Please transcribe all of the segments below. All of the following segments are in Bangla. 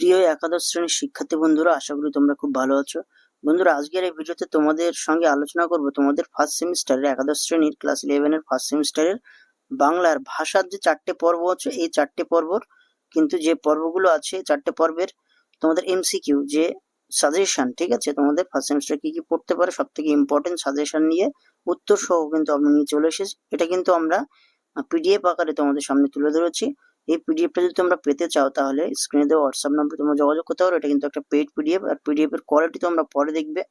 প্রিয় একাদশ শ্রেণির শিক্ষার্থী বন্ধুরা, আশা করি তোমরা খুব ভালো আছো। বন্ধুরা, আজকের এই ভিডিওতে তোমাদের সঙ্গে আলোচনা করব তোমাদের ফার্স্ট সেমিস্টারের একাদশ শ্রেণির ক্লাস ইলেভেনের ফার্স্ট সেমিস্টারের বাংলার ভাষার যে চারটে পর্ব আছে, এই চারটে পর্বর কিন্তু যে পর্বগুলো আছে চারটে পর্বের তোমাদের এমসিকিউ যে সাজেশন ঠিক আছে? তোমাদের ফার্স্ট সেমিস্টার কি কি পড়তে পারে সব থেকে ইম্পর্টেন্ট সাজেশন নিয়ে উত্তর সহ কিন্তু আমরা নিয়ে চলে এসেছি। এটা কিন্তু আমরা পিডিএফ আকারে তোমাদের সামনে তুলে ধরেছি। এই পিডিএফটা যদি তোমরা পেতে চাও, তাহলে স্ক্রিনে দেওয়া হোয়াটসঅ্যাপ নাম্বার তোমরা যোগাযোগ করতে পারো। এটা কিন্তু একটা পেড পিডিএফ আর পিডিএফ এর কোয়ালিটি তোমরা পরে দেখবে।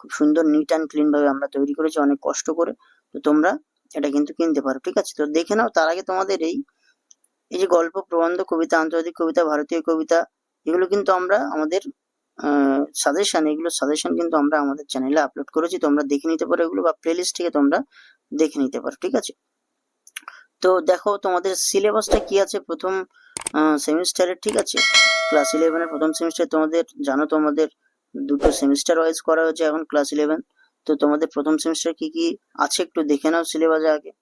খুব সুন্দর নিট অ্যান্ড ক্লিন ভাবে আমরা তৈরি করেছি, অনেক কষ্ট করে। তো তোমরা এটা কিন্তু কিনতে পারো, ঠিক আছে? তো দেখে নাও, তার আগে তোমাদের এই এই যে গল্প, প্রবন্ধ, কবিতা, আন্তর্জাতিক কবিতা, ভারতীয় কবিতা, এগুলো কিন্তু আমরা আমাদের সাজেশন এগুলো সাজেশন কিন্তু আমরা আমাদের চ্যানেলে আপলোড করেছি। তোমরা দেখে নিতে পারো এগুলো, বা প্লেলিস্ট থেকে তোমরা দেখে নিতে পারো, ঠিক আছে? তো দেখো তোমাদের সিলেবাসটা কি আছে প্রথম সেমিস্টারের ঠিক আছে? ক্লাস ইলেভেনের প্রথম সেমিস্টার তোমাদের, জানো তোমাদের দুটো সেমিস্টার ওয়াইজ করা হয়েছে এখন ক্লাস ইলেভেন তো তোমাদের প্রথম সেমিস্টার কি কি আছে একটু দেখে নাও সিলেবাসে আগে।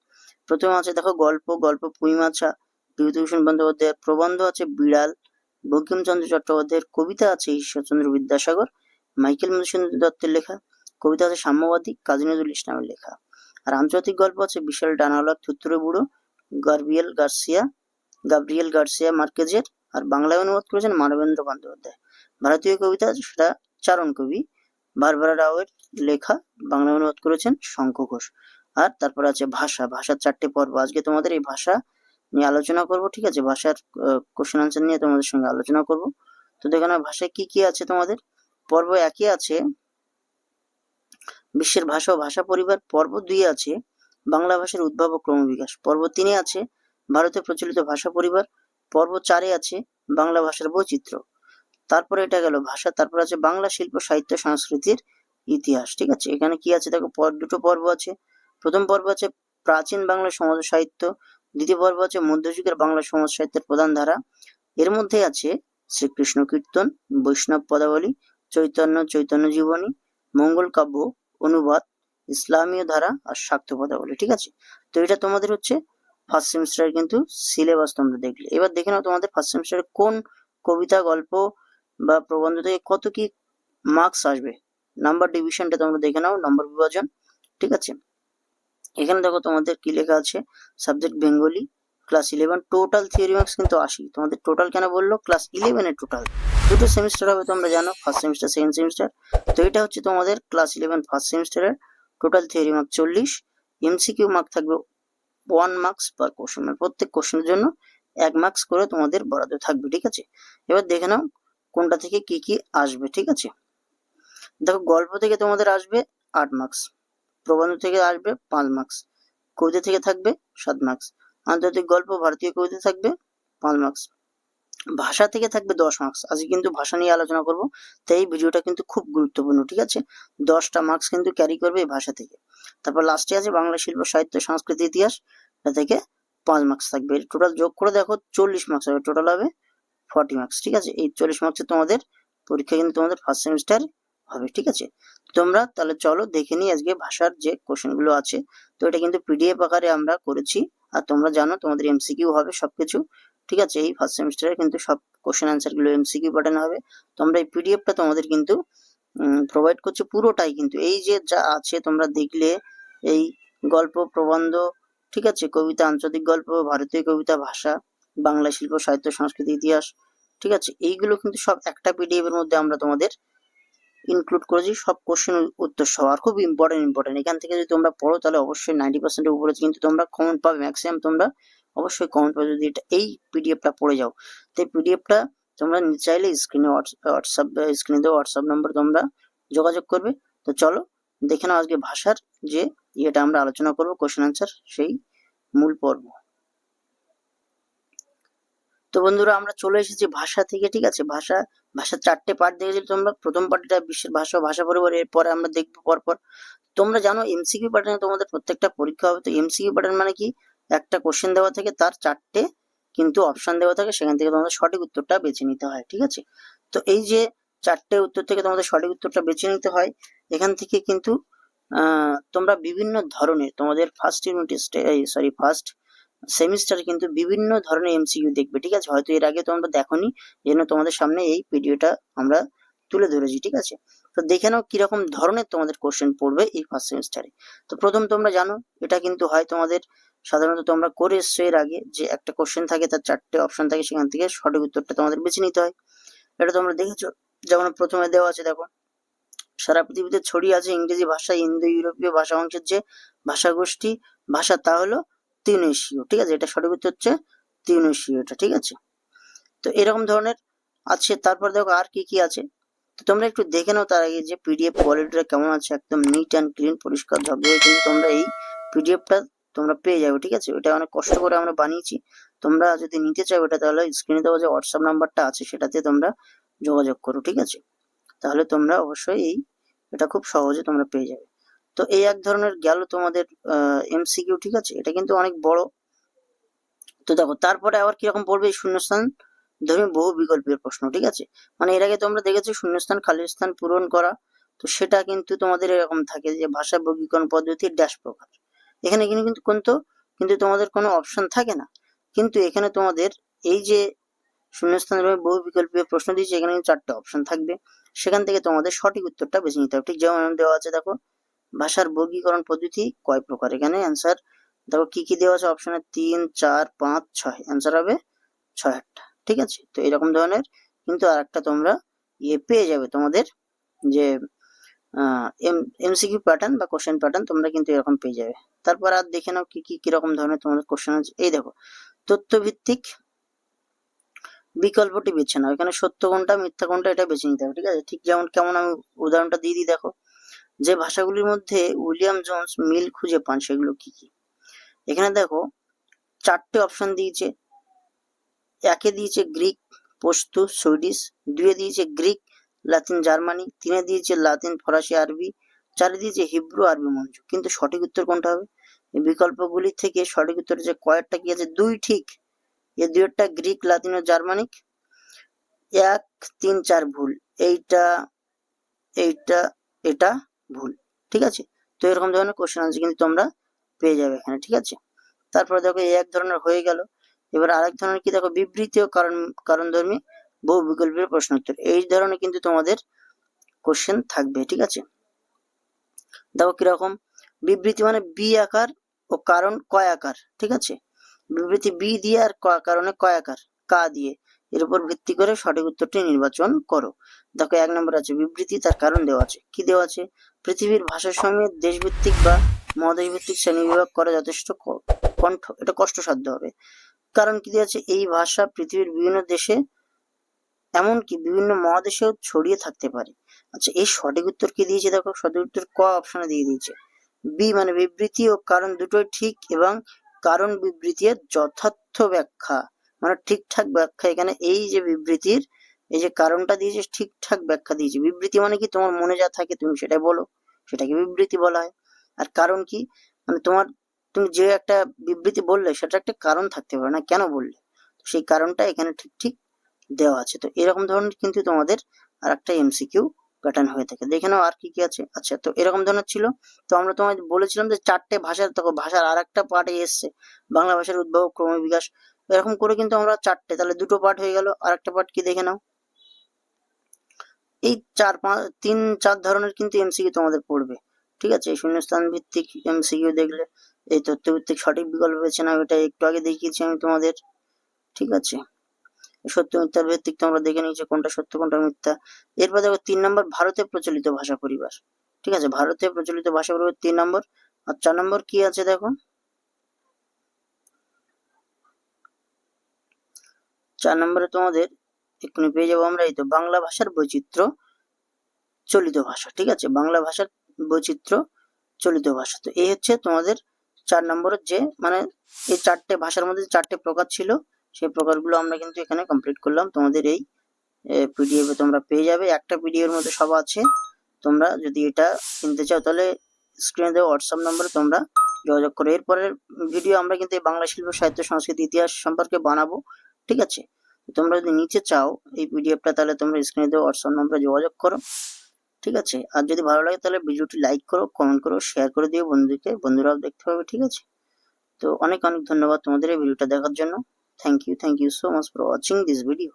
প্রথম আছে দেখো গল্প গল্প পুইমাছা, বিভূতিভূষণ বন্দ্যোপাধ্যায়ের প্রবন্ধ আছে বিড়াল, বঙ্কিমচন্দ্র চট্টোপাধ্যায়ের কবিতা আছে ঈশ্বরচন্দ্র বিদ্যাসাগর, মাইকেল মধুসূদন দত্তের লেখা, কবিতা আছে সাম্যবাদী কাজী নজরুল ইসলামের লেখা। আর আন্তর্জাতিক গল্প আছে বিশাল ডানাওয়ালা থুত্তুরে বুড়ো গার্বিয়েল গার্সিয়া, গাব্রিয়েল গার্সিয়া মার্কেজের আর বাংলায় অনুবাদ করেছেন মানবেন্দ্র বন্দ্যোপাধ্যায়। ভারতীয় কবিতা সেটা চারণ কবি বারবারা রাওয়ের লেখা, বাংলায় অনুবাদ করেছেন শঙ্খ ঘোষ। আর তারপর আছে ভাষা, ভাষার চারটে পর্ব। আজকে তোমাদের এই ভাষা নিয়ে আলোচনা করব, ঠিক আছে? ভাষার কোশ্চেন আনসার নিয়ে তোমাদের সঙ্গে আলোচনা করব। তো দেখো না, ভাষায় কি কি আছে তোমাদের? পর্ব একই আছে। বিশ্বের ভাষা ও ভাষা পরিবার পর্ব দুই আছে। বাংলা ভাষার উদ্ভব ও ক্রমবিকাশ। পর্ব তিনে আছে, ভারতে প্রচলিত ভাষা পরিবার। পর্ব চারে আছে, বাংলা ভাষার বৈচিত্র্য। তারপরে এটা গেল ভাষা, তারপর আছে বাংলা শিল্প, সাহিত্য, সংস্কৃতির ইতিহাস, ঠিক আছে? এখানে কি আছে? দেখো দুটো পর্ব আছে। প্রথম পর্ব আছে প্রাচীন বাংলা সমাজ সাহিত্য। দ্বিতীয় পর্ব আছে মধ্যযুগের বাংলা সমাজ সাহিত্যের প্রধান ধারা। এর মধ্যে আছে শ্রীকৃষ্ণ কীর্তন, বৈষ্ণব পদাবলী, চৈতন্য চৈতন্য জীবনী, মঙ্গল কাব্য, অনুবাদ ইসলামীয় ধারা আর স্বার্থ পদাবলী ঠিক আছে? তো এটা তোমাদের হচ্ছে ফার্স্ট সেমিস্টারের কিন্তু সিলেবাস তোমরা দেখলে। এবার দেখে নাও তোমাদের ফার্স্ট সেমিস্টারে কোন কবিতা, গল্প বা প্রবন্ধ থেকে কত কি মার্কস আসবে। নাম্বার ডিভিশনটা তোমরা দেখে নাও নাম্বার বিভাজন, ঠিক আছে? এখানে দেখো তোমাদের কি লেখা আছে? Subject Bengali class eleven total theory marks কিন্তু আসি তোমাদের টোটাল কেন বলল? ক্লাস ইলেভেনের টোটাল দুটো সেমিস্টার হবে তোমরা জানো ফার্স্ট সেমিস্টার সেকেন্ড সেমিস্টার তো এটা হচ্ছে তোমাদের ক্লাস ইলেভেন ফার্স্ট সেমিস্টারের টোটাল থিওরি মার্ক চল্লিশ এমসিকিউ মার্ক থাকবে ওয়ান মার্কস পার কোশ্চেন মানে প্রত্যেক কোশ্চেনের জন্য এক মার্কস করে তোমাদের বরাদ্দ থাকবে, ঠিক আছে? এবার দেখে নাও কোনটা থেকে কি কি আসবে, ঠিক আছে? দেখো গল্প থেকে তোমাদের আসবে আট মার্কস প্রবন্ধ থেকে আসবে পাঁচ মার্কস কবিতা থেকে থাকবে সাত মার্কস আন্তর্জাতিক গল্প ভারতীয় কবিতা থাকবে পাঁচ মার্কস ভাষা থেকে থাকবে দশ মার্কস আজকে কিন্তু ভাষা নিয়ে আলোচনা করব, তাই এই ভিডিওটা কিন্তু খুব গুরুত্বপূর্ণ, ঠিক আছে? দশটা মার্কস কিন্তু ক্যারি করবে এই ভাষা থেকে। তারপর লাস্টে আছে বাংলা শিল্প, সাহিত্য, সংস্কৃতি, ইতিহাস। থেকে পাঁচ মার্কস থাকবে। টোটাল যোগ করে দেখো, চল্লিশ মার্কস হবে। টোটাল হবে ফর্টি মার্কস ঠিক আছে? এই চল্লিশ মার্কসে তোমাদের পরীক্ষা কিন্তু তোমাদের ফার্স্ট সেমিস্টার হবে, ঠিক আছে? তোমরা তাহলে চলো দেখে নিই আজকে ভাষার যে কোশ্চেনগুলো আছে। তো এটা কিন্তু পিডিএফ আকারে আমরা করেছি। আর তোমরা জানো, তোমাদের এমসিকিউ হবে সবকিছু। ঠিক আছে, এই ফার্স্ট সেমিস্টারে কিন্তু সব কোশ্চেন অ্যান্সারগুলো এমসিকিউ প্যাটার্ন হবে। তোমরা এই পিডিএফটা তোমাদের কিন্তু প্রোভাইড করছে পুরোটাই কিন্তু। এই যে যা আছে তোমরা দেখলে, এই গল্প, প্রবন্ধ, ঠিক আছে, কবিতা আন্তর্জাতিক গল্প, ভারতীয় কবিতা, ভাষা, বাংলা শিল্প, সাহিত্য, সংস্কৃতি, ইতিহাস, ঠিক আছে, এইগুলো কিন্তু সব একটা পিডিএফ এর মধ্যে আমরা তোমাদের ইনক্লুড করেছি। সব কোশ্চেন উত্তর সহ। আর খুব ইম্পর্টেন্ট ইম্পর্টেন্ট এখান থেকে যদি তোমরা পড়ো, তাহলে অবশ্যই নাইনটি পার্সেন্টের উপরে কিন্তু তোমরা কমেন্ট পাবে। ম্যাক্সিমাম তোমরা অবশ্যই কমেন্ট পাবে যদি এটা এই পিডিএফটা পড়ে যাও। তো এই পিডিএফটা তোমরা চাইলে স্ক্রিনে হোয়াটসঅ্যাপ স্ক্রিনে দেওয়া হোয়াটসঅ্যাপ নম্বর তোমরা যোগাযোগ করবে। তো চলো, দেখে নাও আজকে ভাষার যে ইয়েটা আমরা আলোচনা করব কোশ্চেন আনসার সেই মূল পর্ব। তো বন্ধুরা, আমরা চলে এসেছি ভাষা থেকে, ঠিক আছে? ভাষা ভাষা চারটে পার্ট দেখেছি তোমরা। প্রথম পার্টটা বিশ্বের ভাষা ভাষা পরিবার এরপরে আমরা দেখব পরপর। তোমরা জানো এমসিকিউ প্যাটার্নে তোমাদের প্রত্যেকটা পরীক্ষা হবে। তো এমসিকিউ প্যাটার্ন মানে কি? একটা কোশ্চেন দেওয়া থেকে, তার চারটে কিন্তু অপশন দেওয়া থাকে, সেখান থেকে তোমাদের সঠিক উত্তরটা বেছে নিতে হয়, ঠিক আছে? তো এই যে চারটে উত্তর থেকে তোমাদের সঠিক উত্তরটা বেছে নিতে হয়, এখান থেকে কিন্তু তোমরা বিভিন্ন ধরনের তোমাদের first unit sorry first semester কিন্তু বিভিন্ন ধরনের এমসিকিউ দেখবে, ঠিক আছে? হয়তো এর আগে তোমরা দেখোনি জন্য তোমাদের সামনে এই ভিডিওটা আমরা তুলে ধরেছি, ঠিক আছে? তো দেখে নাও কীরকম ধরনের তোমাদের কোশ্চেন পড়বে এই ফার্স্ট সেমিস্টারে তো প্রথম তোমরা জানো, এটা কিন্তু হয় তোমাদের সাধারণত তোমরা করে এসছো এর আগে যে একটা কোশ্চেন থাকে, তার চারটে অপশন থাকে, সেখান থেকে সঠিক উত্তরটা তোমাদের বেছে নিতে হয়। এটা তোমরা দেখেছ? যেমন প্রথমে দেওয়া আছে, দেখো, সারা পৃথিবীতে ছড়িয়ে আছে ইংরেজি ভাষা ইন্দো ইউরোপীয় ভাষা অংশের যে ভাষাগোষ্ঠী, ভাষা তা হলো তিউনেশীয় ঠিক আছে? এটা সঠিক উত্তর হচ্ছে তিউনেশীয় এটা, ঠিক আছে? তো এরকম ধরনের আছে। তারপর দেখো আর কি কি আছে? তো তোমরা একটু দেখে নাও তার আগে যে পিডিএফ কোয়ালিটিটা কেমন আছে, একদম নিট অ্যান্ড ক্লিন পরিষ্কার ঝকঝকে কিন্তু তোমরা এই পিডিএফটা তোমরা পেয়ে যাবে, ঠিক আছে? এটা অনেক কষ্ট করে আমরা বানিয়েছি। তোমরা যদি নিতে চাও এটা, তাহলে স্ক্রিনে দেওয়া যে হোয়াটসঅ্যাপ নাম্বারটা আছে, সেটাতে তোমরা যোগাযোগ করো, ঠিক আছে? তাহলে তোমরা অবশ্যই এই, এটা খুব সহজে তোমরা পেয়ে যাবে। তো এই এক ধরনের গেল তোমাদের এমসিকিউ ঠিক আছে? এটা কিন্তু অনেক বড়। তো দেখো, তারপরে আবার কীরকম পড়বে এই শূন্যস্থান? ধর্মী বহু বিকল্পের প্রশ্ন, ঠিক আছে? মানে এর আগে তোমরা দেখেছ শূন্যস্থান, খালি স্থান পূরণ করা? তো সেটা কিন্তু তোমাদের এরকম থাকে যে ভাষা বর্গীকরণ পদ্ধতির ড্যাশ প্রকার। এখানে কিন্তু কিন্তু কিন্তু তোমাদের কোনো অপশন থাকে না। কিন্তু এখানে তোমাদের এই যে শূন্যস্থান বহু বিকল্পীয় প্রশ্ন দিয়েছে, এখানে কিন্তু চারটে অপশন থাকবে। সেখান থেকে তোমাদের সঠিক উত্তরটা বেছে নিতে হবে। ঠিক যেমন দেওয়া আছে, দেখো, ভাষার বর্গীকরণ পদ্ধতি কয় প্রকার? এখানে অ্যান্সার দেখো, কি কি দেওয়া আছে অপশনে তিন, চার, পাঁচ, ছয়। অ্যান্সার হবে ছয়, আটটা। ঠিক আছে? তো এরকম ধরনের কিন্তু আর একটা তোমরা ইয়ে পেয়ে যাবে তোমাদের যে এমসিকিউ প্যাটার্ন বা কোশ্চেন প্যাটার্ন তোমরা কিন্তু এরকম পেয়ে যাবে। তারপর আর দেখে নাও কি কি, কীরকম ধরনের তোমাদের কোশ্চেন আছে। এই দেখো, তথ্যভিত্তিক বিকল্পটি বেছে নাও। এখানে সত্য কোনটা, মিথ্যা কোনটা, এটা বেছে নিতে হবে, ঠিক আছে? ঠিক যেমন, কেমন আমি উদাহরণটা দিয়ে দিই, দেখো। যে ভাষাগুলির মধ্যে উইলিয়াম জোন্স মিল খুঁজে পান, সেগুলো কি কি? এখানে দেখো, চারটে অপশন দিয়েছে। একে দিয়েছে গ্রিক পশতু সুইডিশ। দুয়ে দিয়েছে গ্রিক লাতিন জার্মানি, তিনে দিয়েছে লাতিন, ফরাসি, আরবি, চারে দিয়েছে হিব্রু, আরবি মঞ্জু কিন্তু সঠিক উত্তর কোনটা হবে? বিকল্পগুলি থেকে সঠিক উত্তর যে কয়েকটা কি আছে? দুই ঠিক। এই দুইটা গ্রিক, লাতিন ও জার্মানিক। এক, তিন, চার ভুল। এইটা এইটা, এটা ভুল। ঠিক আছে? তো এরকম ধরনের কোশ্চেন আছে কিন্তু তোমরা পেয়ে যাবে এখানে। ঠিক আছে? তারপরে দেখো এই এক ধরনের হয়ে গেল। এবার আরেক ধরনের কি দেখো? বিবৃতি ও কারণ কারণ ধর্মী বহু বিকল্পের প্রশ্ন উত্তর। এই ধরনের কিন্তু তোমাদের কোশ্চেন থাকবে, ঠিক আছে? দেখো কীরকম, বিবৃতি মানে বি আকার ও কারণ কয় আকার, ঠিক আছে? বিবৃতি বি দিয়ে আর কারণে কয় আকার, কা দিয়ে। এর উপর ভিত্তি করে সঠিক উত্তরটি নির্বাচন করো। দেখো এক নম্বর আছে, বিবৃতি তার কারণ দেওয়া আছে। কি দেওয়া আছে? পৃথিবীর ভাষার সঙ্গে দেশভিত্তিক বা মহাদেশ ভিত্তিক শ্রেণি বিভাগ করা যথেষ্ট কণ্ঠ, এটা কষ্টসাধ্য হবে। কারণ কি দেওয়া আছে? এই ভাষা পৃথিবীর বিভিন্ন দেশে এমনকি বিভিন্ন মহাদেশেও ছড়িয়ে থাকতে পারে। আচ্ছা এই সঠিক উত্তর কি দিয়েছে? দেখো, সঠিক উত্তর ক অপশনে দিয়ে দিয়েছে। বি মানে বিবৃতি ও কারণ দুটোই ঠিক এবং কারণ বিবৃতির যথার্থ ব্যাখ্যা। মানে ঠিকঠাক ব্যাখ্যা। এখানে এই যে বিবৃতির, এই যে কারণটা দিয়েছে, ঠিকঠাক ব্যাখ্যা দিয়েছে। বিবৃতি মানে কি? তোমার মনে যা থাকে তুমি সেটাই বলো। সেটাকে বিবৃতি বলা হয়। আর কারণ কি? মানে তোমার, তুমি যে একটা বিবৃতি বললে, সেটা একটা কারণ থাকতে পারে না। কেন বললে? সেই কারণটা এখানে ঠিক ঠিক দেওয়া আছে। তো এরকম ধরনের কিন্তু তোমাদের আর একটা এমসিকিউ প্যাটার্ন হয়ে থাকে। দেখে নাও আর কি কি আছে। আচ্ছা তো এরকম ধরনের ছিল। তো আমরা তোমায় বলেছিলাম যে চারটে ভাষার, দেখো ভাষার আর একটা পার্টে এসছে। বাংলা ভাষার উদ্ভব ক্রমবিকাশ এরকম করে কিন্তু আমরা চারটে, তাহলে দুটো পার্ট হয়ে গেল। আর একটা পার্ট কি দেখে নাও। এই চার পাঁচ তিন, চার ধরনের কিন্তু এমসিকিউ তোমাদের পড়বে। ঠিক আছে? শূন্যস্থান ভিত্তিক এমসিকিউ দেখলে এই তথ্য ভিত্তিক সঠিক বিকল্প বেছে নাও। এটা একটু আগে দেখিয়েছি আমি তোমাদের। ঠিক আছে? সত্য মিথ্যার ভিত্তিক তোমরা দেখে নিয়েছো কোনটা সত্য, কোনটা মিথ্যা। এরপর দেখো তিন নম্বর ভারতে প্রচলিত ভাষা পরিবার। ঠিক আছে? ভারতে প্রচলিত ভাষা পরিবার তিন নম্বর। আর চার নম্বর কি আছে দেখো? চার নম্বরে তোমাদের এক্ষুনি পেয়ে যাব আমরা এই তো, বাংলা ভাষার বৈচিত্র্য চলিত ভাষা। ঠিক আছে? বাংলা ভাষার বৈচিত্র্য চলিত ভাষা। তো এই হচ্ছে তোমাদের চার নম্বরের যে মানে এই চারটে ভাষার মধ্যে চারটে প্রকার ছিল। সেই প্রকারগুলো আমরা কিন্তু এখানে কমপ্লিট করলাম। তোমাদের এই পিডিএফ তোমরা পেয়ে যাবে। একটা পিডিএফ এর মধ্যে সব আছে। তোমরা যদি এটা কিনতে চাও, তাহলে স্ক্রিনে দেওয়া হোয়াটসঅ্যাপ নম্বরে তোমরা যোগাযোগ করো। এরপরের ভিডিও আমরা কিন্তু এই বাংলা শিল্প, সাহিত্য, সংস্কৃতি, ইতিহাস সম্পর্কে বানাবো। ঠিক আছে? তোমরা যদি নিচে চাও এই পিডিএফটা তাহলে তোমরা স্ক্রিনে দেওয়া হোয়াটসঅ্যাপ নম্বরে যোগাযোগ করো। ঠিক আছে? আর যদি ভালো লাগে, তাহলে ভিডিওটি লাইক করো কমেন্ট করো শেয়ার করে দিও বন্ধুকে, বন্ধুরাও দেখতে পাবে। ঠিক আছে? তো অনেক অনেক ধন্যবাদ তোমাদের এই ভিডিওটা দেখার জন্য। thank you. Thank you so much for watching this video.